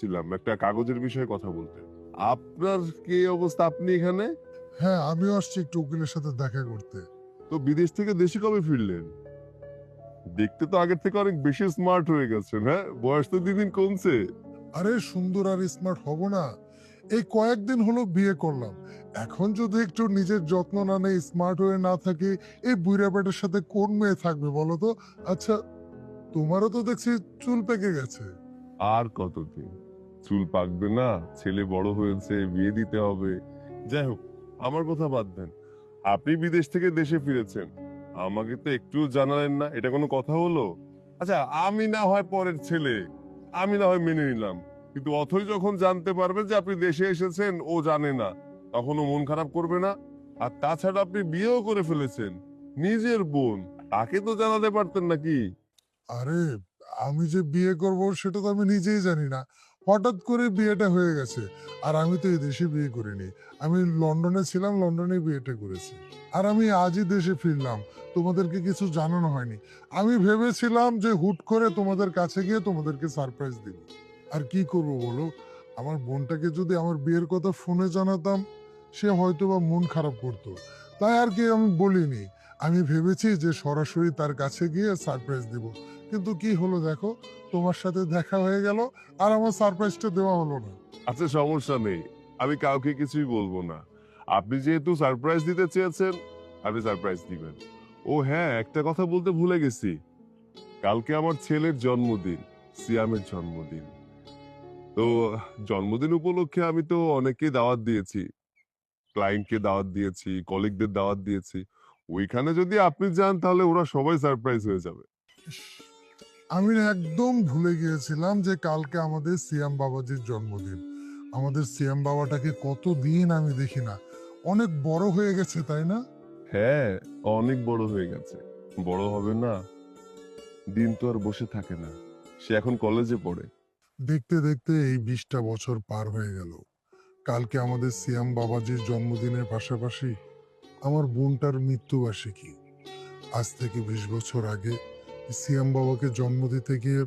এসেছিলাম একটা কাগজের বিষয়ে কথা বলতে। আপনার কি অবস্থা? আপনি এখানে? হ্যাঁ আমিও আসছি একটু উকিলের সাথে দেখা করতে। তো বিদেশ থেকে দেশে কবে ফিরলেন? দেখতে তো আগের থেকে অনেক বেশি স্মার্ট হয়ে গেছেন হ্যাঁ? বয়স তো দিন দিন কমছে। আরে সুন্দর আর স্মার্ট হব না। এই কয়েকদিন হলো বিয়ে করলাম। এখন যদি একটু নিজের যত্ন না নেই স্মার্ট হয়ে না থাকে এই বুড়া পেটের সাথে কোন মেয়ে থাকবে বলো তো? আচ্ছা তোমারও তো দেখছি চুল পেকে গেছে। আর কতদিন? চুল পাকবে না, ছেলে বড় হয়েছে, বিয়ে দিতে হবে। যাই হোক, আমার কথা বাদ দেন। আপনি বিদেশ থেকে দেশে ফিরেছেন। আমাকে তো একটু জানালেন না, এটা কোনো কথা হলো? আচ্ছা আমি না হয় পরের ছেলে, আমি না হয় মেনে নিলাম। কিন্তু অথই যখন জানতে পারবে যে আপনি দেশে এসেছেন, ও জানে না। তখন ও মন খারাপ করবে না। আর তাছাড়া আপনি বিয়েও করে ফেলেছেন, নিজের বোন। তাকে তো জানাতে পারতেন নাকি? আরে, আমি যে বিয়ে করব, সেটা তো আমি নিজেই জানি না। হঠাৎ করে বিয়েটা হয়ে গেছে। আর আমি তো এই দেশে বিয়ে করিনি। আমি লন্ডনে ছিলাম, লন্ডনে বিয়েটা করেছি। আর আমি আজই দেশে ফিরলাম। তোমাদেরকে কিছু জানানো হয়নি। আমি ভেবেছিলাম যে হুট করে তোমাদের কাছে গিয়ে তোমাদেরকে সারপ্রাইজ দিব। আর কি করব বলো? আমার বোনটাকে যদি আমার বিয়ের কথা ফোনে জানাতাম, সে হয়তো বা মন খারাপ করতো। তাই আর কি আমি বলিনি। আমি ভেবেছি যে সরাসরি তার কাছে গিয়ে সারপ্রাইজ দিব। কিন্তু কি হলো দেখো? তোমার সাথে দেখা হয়ে গেল আর আমার সারপ্রাইজটা দেওয়া হলো না। আচ্ছা সমস্যা নেই। আমি কাউকে কিছুই বলব না। আপনি যেহেতু সারপ্রাইজ দিতে চেয়েছেন আপনি সারপ্রাইজ দিবেন। ও হ্যাঁ একটা কথা বলতে ভুলে গেছি। কালকে আমার ছেলের জন্মদিন সিয়ামের জন্মদিন। তো জন্মদিন উপলক্ষে আমি তো অনেককে দাওয়াত দিয়েছি। ক্লায়েন্টকে দাওয়াত দিয়েছি কলিগদের দাওয়াত দিয়েছি। ওইখানে যদি আপনি যান তাহলে ওরা সবাই সারপ্রাইজ হয়ে যাবে। আমি একদম ভুলে গিয়েছিলাম যে কালকে আমাদের সিয়াম বাবাজির জন্মদিন। আমাদের সিয়াম বাবাটাকে কতদিন আমি দেখি না। অনেক বড় হয়ে গেছে তাই না? হ্যাঁ অনেক বড় হয়ে গেছে। বড় হবে না। দিন তো আর বসে থাকে না। সে এখন কলেজে পড়ে। দেখতে দেখতে এই বিশটা বছর পার হয়ে গেল। কালকে আমাদের সিয়াম বাবাজির জন্মদিনের পাশাপাশি আমার বোনটার মৃত্যুবার্ষিকী। আজ থেকে বিশ বছর আগে সিয়াম বাবাকে জন্ম দিতে গিয়ে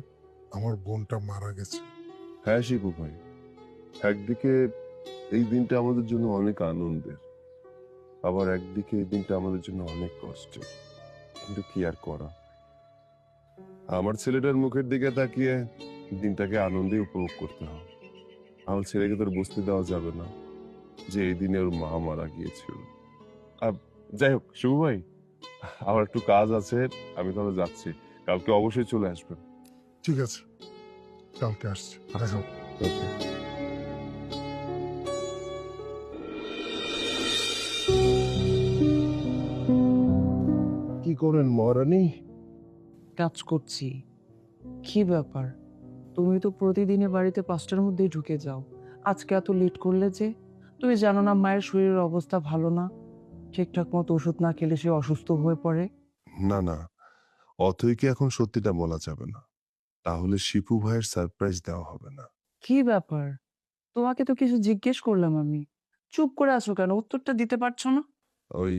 আমার বোনটা মারা গেছে। হ্যাঁ শিবু ভাই। একদিকে এই দিনটা আমাদের জন্য অনেক আনন্দের, আবার একদিকে এই দিনটা আমাদের জন্য অনেক কষ্টের। কিন্তু কি আর করা? আমার ছেলেটার মুখের দিকে তাকিয়ে দিনটাকে আনন্দে উপভোগ করতে হবে। আমার ছেলেকে তোর বুঝতে দেওয়া যাবে না যে এই দিনে ওর মা মারা গিয়েছিল। আর যাই হোক শিবু ভাই, আমার একটু কাজ আছে, আমি তাহলে যাচ্ছি। কালকে অবশ্যই চলে আসবেন। ঠিক আছে। কালকে আসছে। দেখা ওকে। কি করেন মহারানী? কাজ করছি। কি ব্যাপার? তুমি তো প্রতিদিনই বাড়িতে পাঁচটার মধ্যেই ঢুকে যাও। আজকে এত লেট করলে যে? তুমি জানো না মায়ের শরীরের অবস্থা ভালো না? ঠিকঠাক মতো ওষুধ না খেলে সে অসুস্থ হয়ে পড়ে? না না। অথইকে এখন সত্যিটা বলা যাবে না? তাহলে শিপু ভাইয়ের সারপ্রাইজ দেওয়া হবে না। কি ব্যাপার? তোমাকে তো কিছু জিজ্ঞেস করলাম আমি। চুপ করে আছো কেন? উত্তরটা দিতে পারছ না? ওই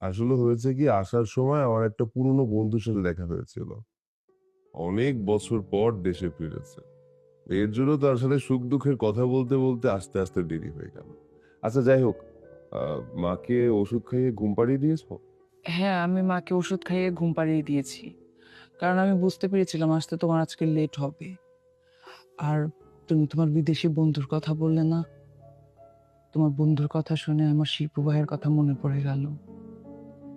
আসলে হয়েছে কি আসার সময় আমার একটা পুরনো বন্ধুর সাথে দেখা হয়েছিল। অনেক বছর পর দেশে ফিরেছে। এর জন্য তার সাথে সুখ দুঃখের কথা বলতে বলতে আস্তে আস্তে দেরি হয়ে গেল। আচ্ছা যাই হোক মাকে ওষুধ খাইয়ে ঘুম পাড়িয়ে দিয়েছ? হ্যাঁ আমি মাকে ওষুধ খাইয়ে ঘুম পাড়িয়ে দিয়েছি। কারণ আমি বুঝতে পেরেছিলাম আসতে তোমার আজকে লেট হবে। আর তুমি তোমার বিদেশি বন্ধুর কথা বললে না? তোমার বন্ধুর কথা শুনে আমার শিপু ভাইয়ের কথা মনে পড়ে গেল।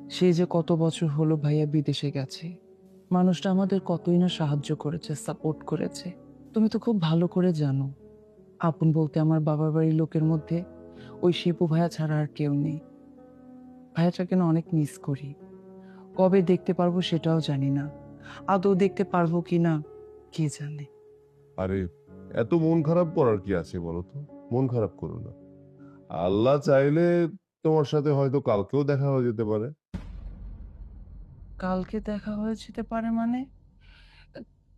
সে যে কত বছর হলো ভাইয়া বিদেশে গেছে। মানুষটা আমাদের কতই না সাহায্য করেছে সাপোর্ট করেছে। তুমি তো খুব ভালো করে জানো। আপন বলতে আমার বাবার বাড়ির লোকের মধ্যে ওই শিপু ভাইয়া ছাড়া আর কেউ নেই। ভাইয়াটাকে না অনেক মিস করি? কবে দেখতে পারব সেটাও জানি না। আদৌ দেখতে পারব কি না কে জানে? আরে এত মন খারাপ করার কি আছে বলো তো? মন খারাপ করো না। আল্লাহ চাইলে তোমার সাথে হয়তো কালকেও দেখা হয়ে যেতে পারে। কালকে দেখা হয়ে যেতে পারে মানে?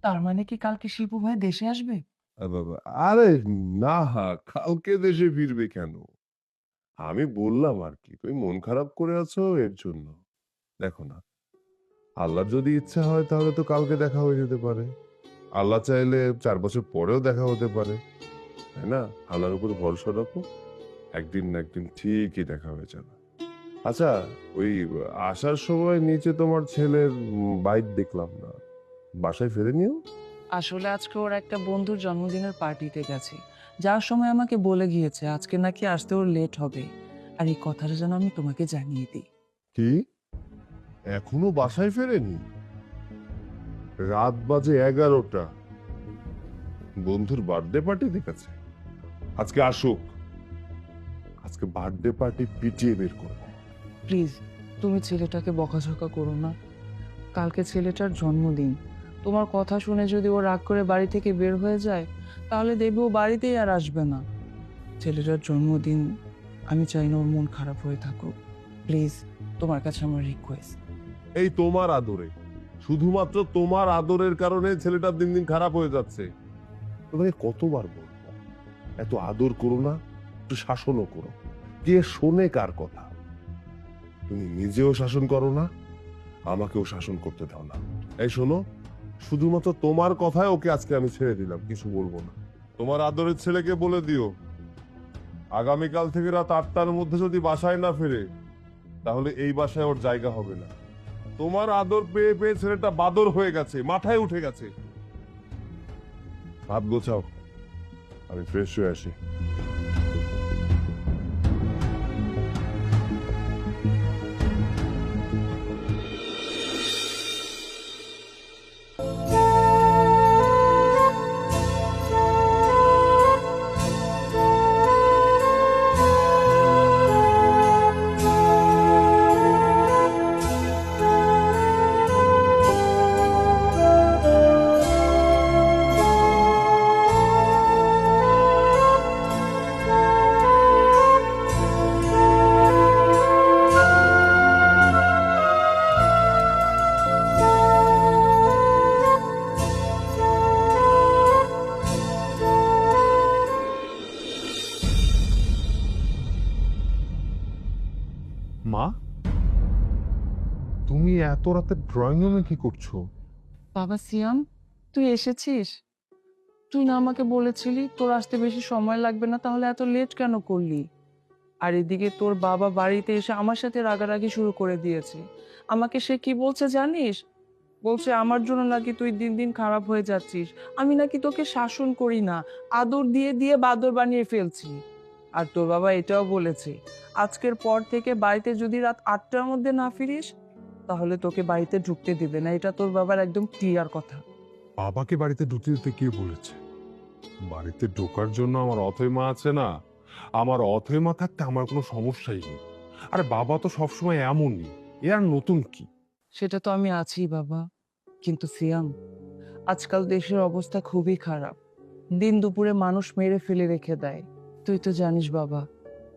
তার মানে কি কালকে শিপু ভাই দেশে আসবে? আরে না কালকে দেশে ফিরবে কেন? আমি বললাম আর কি তুমি মন খারাপ করে আছো এর জন্য? দেখো না। আল্লাহর যদি ইচ্ছা হয় তাহলে তো কালকে দেখা হয়ে যেতে পারে। আল্লাহ চাইলে চার বছর পরেও দেখা হতে পারে, তাই না? আল্লাহর উপর ভরসা রাখো, একদিন না একদিন ঠিকই দেখা হয়ে যাবে। আচ্ছা ওই আসার সময় নিচে তোমার ছেলের বাইক দেখলাম না, বাসায় ফিরে নিও? আসলে আজকে ওর একটা বন্ধুর জন্মদিনের পার্টিতে গেছে। যার সময় আমাকে বলে গিয়েছে আজকে নাকি আসতে ওর লেট হবে। আর এই কথাটা যেন আমি তোমাকে জানিয়ে দিই। কি? এখনও বাসায় ফেরেনি? রাত বাজে এগারোটা। বন্ধুর বার্থডে পার্টি দেখেছে। আজকে আসুক। আজকে বার্থডে পার্টি পিটিয়ে বের করব। প্লিজ তুমি ছেলেটাকে বকাঝকা করো না। কালকে ছেলেটার জন্মদিন। তোমার কথা শুনে যদি ও রাগ করে বাড়ি থেকে বের হয়ে যায়, তাহলে দেখবে ও বাড়িতেই আর আসবে না। ছেলেটার জন্মদিন, আমি চাই না ওর মন খারাপ হয়ে থাকুক। প্লিজ, তোমার কাছে আমার রিকোয়েস্ট এই তোমার আদরে। শুধুমাত্র তোমার আদরের কারণে ছেলেটা দিন দিন খারাপ হয়ে যাচ্ছে। তোমাকে কতবার বলব, এত আদর করো না, একটু শাসনও করো। কে শোনে কার কথা? তুমি নিজেও শাসন করো না, আমাকেও শাসন করতে দাও না। এই শোনো শুধুমাত্র তোমার কথায় ওকে আজকে আমি ছেড়ে দিলাম, কিছু বলব না। তোমার আদরের ছেলেকে বলে দিও। আগামীকাল থেকে রাত আটটার মধ্যে যদি বাসায় না ফেরে, তাহলে এই বাসায় ওর জায়গা হবে না। তোমার আদর পেয়ে পেয়ে ছেলেটা বাদর হয়ে গেছে, মাথায় উঠে গেছে। ভাত গোছাও। আমি ফ্রেশ হয়ে আসি। এত রাতে ড্রয়িং রুমে কি করছ? বাবা সিয়াম, তুই এসেছিস? তুই না আমাকে বলেছিলি তোর আসতে বেশি সময় লাগবে না, তাহলে এত লেট কেন করলি? আর এদিকে তোর বাবা বাড়িতে এসে আমার সাথে রাগারাগি শুরু করে দিয়েছে। আমাকে সে কি বলছে জানিস? বলছে, আমার জন্য নাকি তুই দিন দিন খারাপ হয়ে যাচ্ছিস। আমি নাকি তোকে শাসন করি না, আদর দিয়ে দিয়ে বাদর বানিয়ে ফেলছি। আর তোর বাবা এটাও বলেছে, আজকের পর থেকে বাড়িতে যদি রাত আটটার মধ্যে না ফিরিস তাহলে তোকে বাড়িতে ঢুকতে দিবে না। এটা তোর বাবার একদম ক্লিয়ার কথা। বাবাকে বাড়িতে ঢুকতে দিতে কে বলেছে? বাড়িতে ঢোকার জন্য আমার অথৈ মা আছে না? আমার অথৈ মা থাকতে আমার কোনো সমস্যাই নেই। আরে বাবা তো সবসময় এমনই। এ আর নতুন কি? সেটা তো আমি আছি বাবা কিন্তু সিয়াম আজকাল দেশের অবস্থা খুবই খারাপ। দিন দুপুরে মানুষ মেরে ফেলে রেখে দেয়। তুই তো জানিস বাবা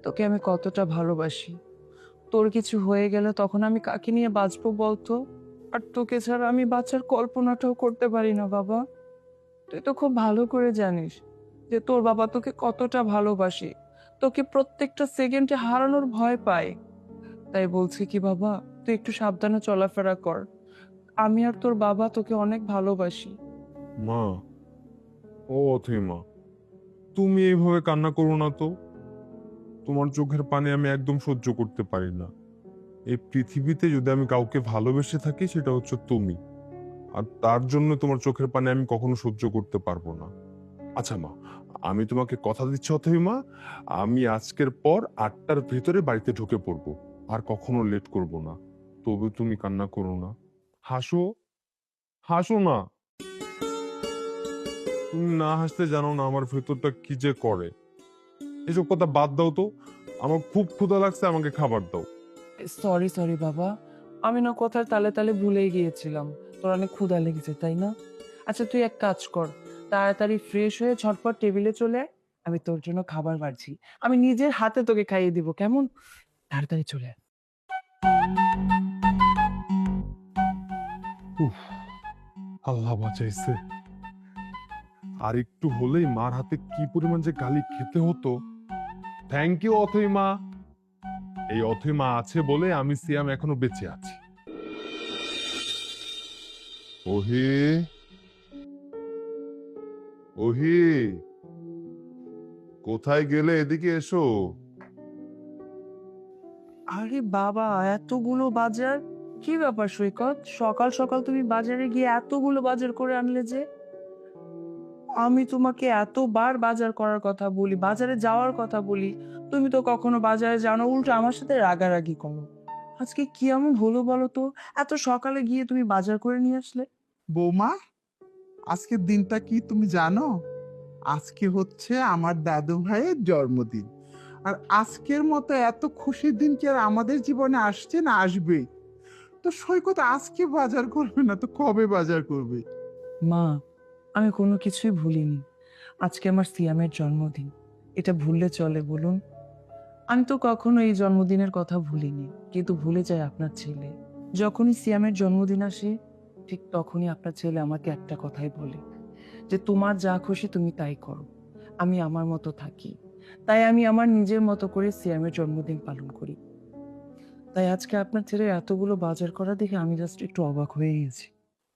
তোকে আমি কতটা ভালোবাসি। তোর কিছু হয়ে গেলে তখন আমি কাকে নিয়ে বাঁচবো বলতো? আর তোকে ছাড়া আমি বাচ্চার কল্পনাটাও করতে পারি না, বাবা। তুই তো খুব ভালো করে জানিস যে তোর বাবা তোকে কতটা ভালোবাসে। তোকে প্রত্যেকটা সেকেন্ডে হারানোর ভয় পায়। তাই বলছি কি, বাবা, তুই একটু সাবধানে চলাফেরা কর। আমি আর তোর বাবা তোকে অনেক ভালোবাসি। মা, ও অথৈ মা তুমি এইভাবে কান্না করো না তো। তোমার চোখের পানি আমি একদম সহ্য করতে পারি না। এই পৃথিবীতে যদি আমি কাউকে ভালোবেসে থাকি, সেটা হচ্ছে তুমি। আর তার জন্য তোমার চোখের পানি আমি কখনো সহ্য করতে পারব না। আচ্ছা মা, আমি তোমাকে কথা দিচ্ছি অথবি মা, আমি আজকের পর আটটার ভেতরে বাড়িতে ঢুকে পড়ব, আর কখনো লেট করব না। তবে তুমি কান্না করো না। হাসো। হাসো না। তুমি না হাসতে জানো না আমার ভেতরটা কি যে করে। এসব কথা বাদ দাও তো। আমার খুব ক্ষুধা লাগছে আমাকে খাবার দাও। সরি সরি বাবা। আমি না কথার তালে তালে ভুলেই গিয়েছিলাম। তোর অনেক ক্ষুধা লেগেছে তাই না? আচ্ছা তুই এক কাজ কর। তাড়াতাড়ি ফ্রেশ হয়ে ঝটপট টেবিলে চলে আয়। আমি তোর জন্য খাবার বাড়ছি। আমি নিজের হাতে তোকে খাইয়ে দিব কেমন? তাড়াতাড়ি চলে আয়। আল্লাহ বাঁচাইছে। আর একটু হলেই মার হাতে কি পরিমাণ যে গালি খেতে হতো। থ্যাংক ইউ অথই মা এই অথই মা আছে বলে আমি সিয়াম এখনও বেঁচে আছি। ওহি ওহি কোথায় গেলে এদিকে এসো? আরে বাবা, এতগুলো বাজার? কি ব্যাপার সৈকত? সকাল সকাল তুমি বাজারে গিয়ে এতগুলো বাজার করে আনলে যে? আমি তোমাকে এতবার বাজার করার কথা বলি বাজারে যাওয়ার কথা বলি তুমি তো কখনো বাজারে জানো উল্টো আমার সাথে রাগারাগি করো। আজকে কি এমন হলো বলো তো? এত সকালে গিয়ে তুমি বাজার করে নিয়ে আসলে? বৌমা আজকের দিনটা কি তুমি জানো? আজকে হচ্ছে আমার দাদু ভাইয়ের জন্মদিন। আর আজকের মতো এত খুশির দিন কি আর আমাদের জীবনে আসছে না আসবে? তো সৈকত আজকে বাজার করবে না তো কবে বাজার করবে? মা আমি কোনো কিছুই ভুলিনি। আজকে আমার সিয়ামের জন্মদিন। এটা ভুললে চলে, বলুন? আমি তো কখনো এই জন্মদিনের কথা ভুলিনি, কিন্তু ভুলে যায় আপনার ছেলে। যখনই সিয়ামের জন্মদিন আসে, ঠিক তখনই আপনার ছেলে আমাকে একটা কথাই বলে, যে তোমার যা খুশি তুমি তাই করো। আমি আমার মতো থাকি। তাই আমি আমার নিজের মতো করে সিয়ামের জন্মদিন পালন করি। তাই আজকে আপনার ছেলে এতগুলো বাজার করা দেখে আমি জাস্ট একটু অবাক হয়ে গেছি।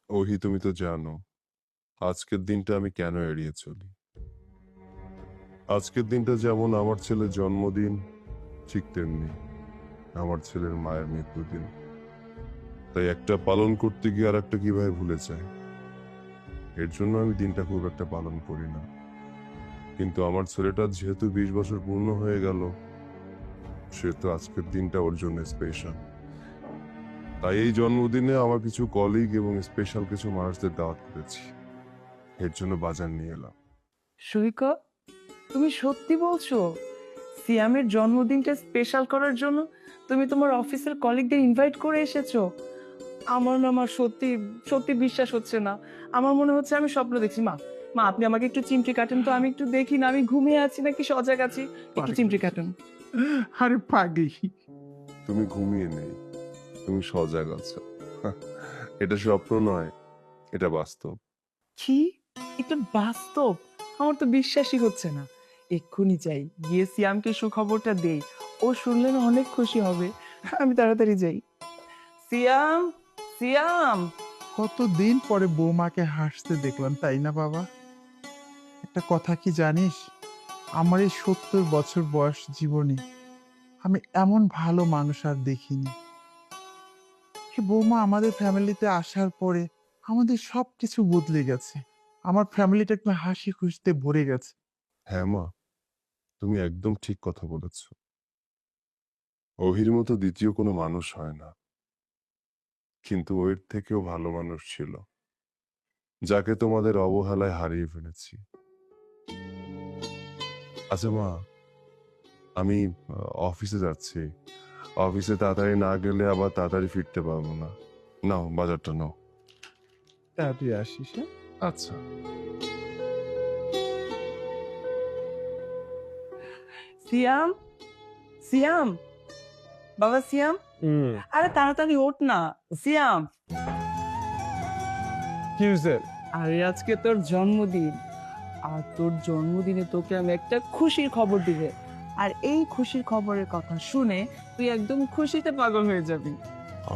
ওহি, তুমি তো জানো আজকের দিনটা আমি কেন এড়িয়ে চলি? আজকের দিনটা যেমন আমার ছেলের জন্মদিন, ঠিক তেমনি আমার ছেলের মায়ের মৃত্যুদিন। তাই একটা পালন করতে গিয়ে আর একটা কীভাবে ভুলে যায়? এর জন্য আমি দিনটা খুব একটা পালন করি না। কিন্তু আমার ছেলেটা যেহেতু বিশ বছর পূর্ণ হয়ে গেল সেহেতু আজকের দিনটা ওর জন্য স্পেশাল তাই এই জন্মদিনে আমার কিছু কলিগ এবং স্পেশাল কিছু মানুষদের দাওয়াত করেছি। এর জন্য বাজার নিয়ে এলাম। সৈকত তুমি সত্যি বলছো? সিয়ামের জন্মদিনটা স্পেশাল করার জন্য তুমি তোমার অফিসের কলিগদের ইনভাইট করে এসেছ? আমার না আমার সত্যি সত্যি বিশ্বাস হচ্ছে না। আমার মনে হচ্ছে আমি স্বপ্ন দেখছি। মা মা আপনি আমাকে একটু চিমটি কাটেন তো আমি একটু দেখি না আমি ঘুমিয়ে আছি নাকি সজাগ আছি? একটু চিমটি কাটেন। আরে পাগলি। তুমি ঘুমিয়ে নেই তুমি সজাগ আছো। এটা স্বপ্ন নয় এটা বাস্তব। কি? এটা বাস্তব, আমার তো বিশ্বাসই হচ্ছে না। এক্ষুনি যাই, গিয়ে সিয়ামকে সুখবরটা দেই। ও শুনলে না অনেক খুশি হবে। আমি তাড়াতাড়ি যাই। সিয়াম সিয়াম! কতদিন পরে বৌমাকে হাসতে দেখলাম, তাই না বাবা? একটা কথা কি জানিস? আমার এই সত্তর বছর বয়স জীবনে আমি এমন ভালো মানুষ আর দেখিনি। বৌমা আমাদের ফ্যামিলিতে আসার পরে আমাদের সব কিছু বদলে গেছে। আমার ফ্যামিলিটা একটু হাসি খুশিতে ভরে গেছে। হ্যাঁ মা তুমি একদম ঠিক কথা বলেছ। অভির মতো দ্বিতীয় কোনো মানুষ হয় না। কিন্তু ওর থেকেও ভালো মানুষ ছিল। যাকে তোমাদের অবহেলায় হারিয়ে ফেলেছি। আচ্ছা মা আমি অফিসে যাচ্ছি। অফিসে তাড়াতাড়ি না গেলে আবার তাড়াতাড়ি ফিরতে পারব না। নাও বাজারটা নাও। তাড়াতাড়ি আসিস হ্যাঁ? আচ্ছা। সিয়াম? সিয়াম? বাবা সিয়াম? আরে তাড়াতাড়ি ওঠ না। সিয়াম? কি হয়েছে আরে আজকে তোর জন্মদিন। আর তোর জন্মদিনে তোকে আমি একটা খুশির খবর দিবে। আর এই খুশির খবরের কথা শুনে তুই একদম খুশিতে পাগল হয়ে যাবি।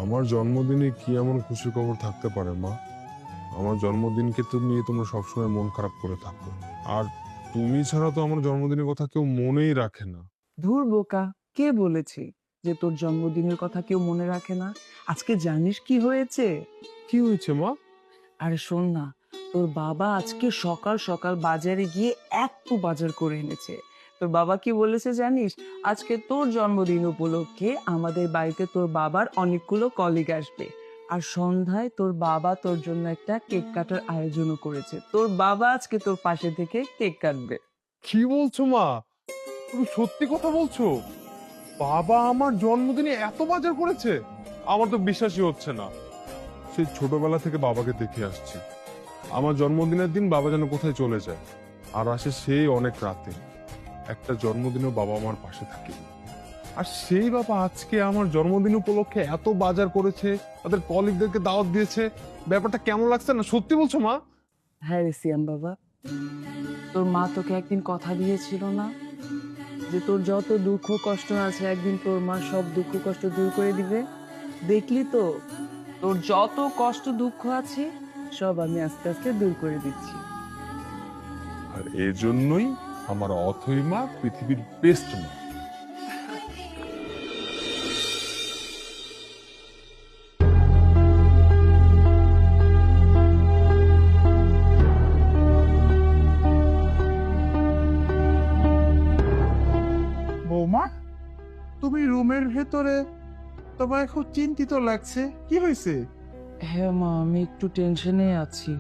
আমার জন্মদিনে কি এমন খুশি খবর থাকতে পারে মা? আমার জন্মদিনকে তো নিয়ে তোমরা সবসময় মন খারাপ করে থাকো। আর তুমি ছাড়া তো আমার জন্মদিনের কথা কেউ মনেই রাখে না। ধুর বোকা কে বলেছে যে তোর জন্মদিনের কথা কেউ মনে রাখে না? আজকে জানিস কি হয়েছে? কি হয়েছে মা? আরে শোন না তোর বাবা আজকে সকাল সকাল বাজারে গিয়ে এত বাজার করে এনেছে। তোর বাবা কি বলেছে জানিস? আজকে তোর জন্মদিন উপলক্ষে আমাদের বাড়িতে তোর বাবার অনেকগুলো কলিগ আসবে। আর সন্ধ্যায় তোর বাবা তোর জন্য একটা কেক কাটার আয়োজনও করেছে। তোর বাবা আজকে তোর পাশে থেকে কেক কাটবে। কি বলছো মা? তুমি সত্যি কথা বলছো? বাবা আমার জন্মদিনে এত বাজার করেছে আমার তো বিশ্বাসই হচ্ছে না। সেই ছোটবেলা থেকে বাবাকে দেখে আসছি। আমার জন্মদিনের দিন বাবা যেন কোথায় চলে যায় আর আসে সেই অনেক রাতে। একটা জন্মদিনেও বাবা আমার পাশে থাকে। আর সেই বাবা আজকে আমার জন্মদিন উপলক্ষে এত বাজার করেছে তাদের কলিগদেরকে দাওয়াত দিয়েছে। ব্যাপারটা কেমন লাগছে না? সত্যি বলছো মা? হ্যাঁ রে সিয়াম বাবা তোর মা তোকে একদিন কথা দিয়েছিল না? যে তোর যত দুঃখ কষ্ট আছে একদিন তোর মা সব দুঃখ কষ্ট দূর করে দিবে? দেখলি তো তোর যত কষ্ট দুঃখ আছে সব আমি আস্তে আস্তে দূর করে দিচ্ছি। আর এই জন্যই আমার অথই মা পৃথিবীর বেস্ট মা। ভেতরে? তোমার খুব চিন্তিত লাগছে। কি হয়েছে? হ্যাঁ মা আমি একটু টেনশনে আছি।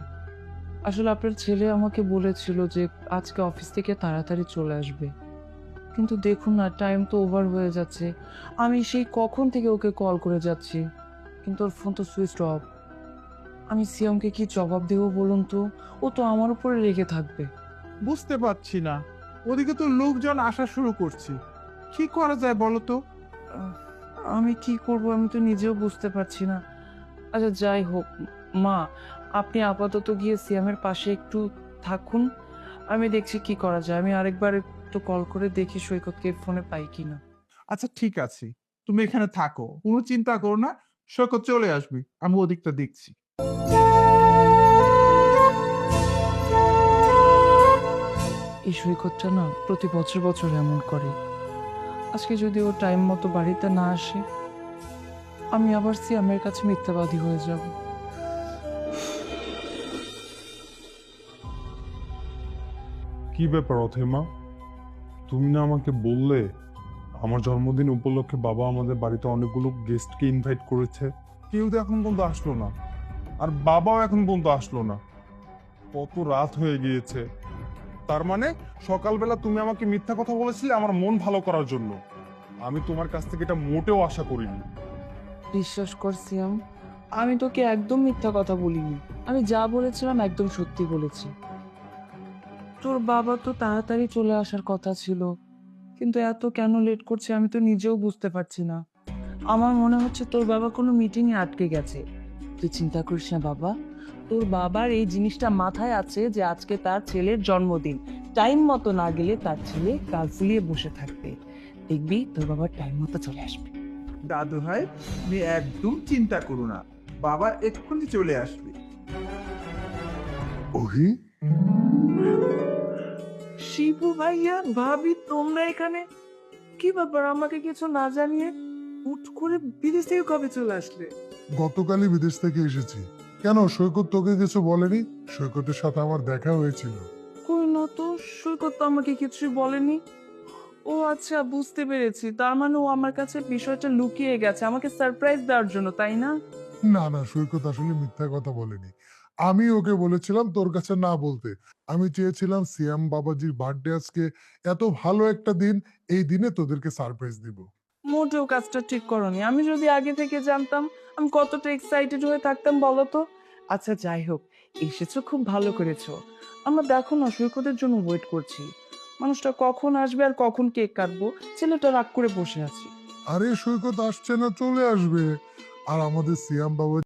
আসলে আপনার ছেলে আমাকে বলেছিল যে আজকে অফিস থেকে তাড়াতাড়ি চলে আসবে। কিন্তু দেখুন না টাইম তো ওভার হয়ে যাচ্ছে। আমি সেই কখন থেকে ওকে কল করে যাচ্ছি? কিন্তু ওর ফোন তো সুইচ অফ আমি সিয়ামকে কি জবাব দেবো বলুন তো? ও তো আমার উপরে রেগে থাকবে। বুঝতে পারছি না। ওদিকে তো লোকজন আসা শুরু করছে। কি করা যায় বলো তো? আহ, আমি কি করব আমি তো নিজেও বুঝতে পারছি না। আচ্ছা যাই হোক মা আপনি আপাতত গিয়ে সিয়ামের পাশে একটু থাকুন। আমি দেখছি কি করা যায়। আমি আরেকবার একটু কল করে দেখি সৈকতকে ফোনে পাই কিনা। আচ্ছা ঠিক আছে। তুমি এখানে থাকো। কোনো চিন্তা করো না। সৈকত চলে আসবে। আমি ওদিকটা দেখছি। এই সৈকতটা না প্রতি বছর বছর এমন করে। আজকে যদি ও টাইম মতো বাড়িতে না আসে, আমি আবার সিয়ামের কাছে মিথ্যাবাদী হয়ে যাব। কি ব্যাপার অথেমা? তুমি না আমাকে বললে, আমার জন্মদিন উপলক্ষে বাবা আমাদের বাড়িতে অনেকগুলো গেস্টকে ইনভাইট করেছে। কেউ তো এখন পর্যন্ত আসলো না। আর বাবাও এখন পর্যন্ত আসলো না। কত রাত হয়ে গিয়েছে। তার মানে সকালবেলা তুমি আমাকে মিথ্যা কথা বলেছিলে আমার মন ভালো করার জন্য। আমি তোমার কাছ থেকে এটা মোটেও আশা করিনি। বিশ্বাস কর, সিয়াম, আমি তোকে একদম মিথ্যা কথা বলিনি। আমি যা বলেছিলাম একদম সত্যি বলেছি। তোর বাবা তো তাড়াতাড়ি চলে আসার কথা ছিল, কিন্তু এত কেন লেট করছে আমি তো নিজেও বুঝতে পারছি না। আমার মনে হচ্ছে তোর বাবা কোনো মিটিংয়ে আটকে গেছে। তুই চিন্তা করিস না বাবা। তোর বাবার এই জিনিসটা মাথায় আছে যে আজকে তার ছেলের জন্মদিন। টাইম মতো না গেলে তার ছেলে কাল ফুলিয়ে বসে থাকবে। দেখবি তোর বাবার টাইম মতো চলে আসবে। দাদু ভাই তুমি একদম চিন্তা করো না। বাবা এক্ষুনি চলে আসবে। ওহি? শিবু ভাইয়া ভাবি তোমরা এখানে? কি ব্যাপার আমাকে কিছু না জানিয়ে হুট করে বিদেশ থেকে কবে চলে আসলে? গতকালই বিদেশ থেকে এসেছি। কেন সৈকত তোকে কিছু বলেনি? সৈকতের সাথে আমার দেখা হয়েছিল। কই না তো সৈকত তো আমাকে কিছুই বলেনি। ও আচ্ছা বুঝতে পেরেছি। তার মানে ও আমার কাছে বিষয়টা লুকিয়ে গেছে আমাকে সারপ্রাইজ দেওয়ার জন্য তাই না? না না সৈকত আসলে মিথ্যা কথা বলেনি। আমি ওকে বলেছিলাম তোর কাছে না বলতে। আমি চেয়েছিলাম সিয়াম বাবাজির বার্থডে আজকে এত ভালো একটা দিন এই দিনে তোদেরকে সারপ্রাইজ দিব। মোটেও কাজটা ঠিক করনি। আমি যদি আগে থেকে জানতাম আমি কতটা এক্সাইটেড হয়ে থাকতাম বলো তো? আচ্ছা যাই হোক, এসেছ খুব ভালো করেছ। আমরা দেখো না, সৈকতের জন্য ওয়েট করছি। মানুষটা কখন আসবে আর কখন কেক কাটবো? ছেলেটা রাগ করে বসে আছে। আরে, সৈকত আসছে না, চলে আসবে। আর আমাদের সিয়াম বাবা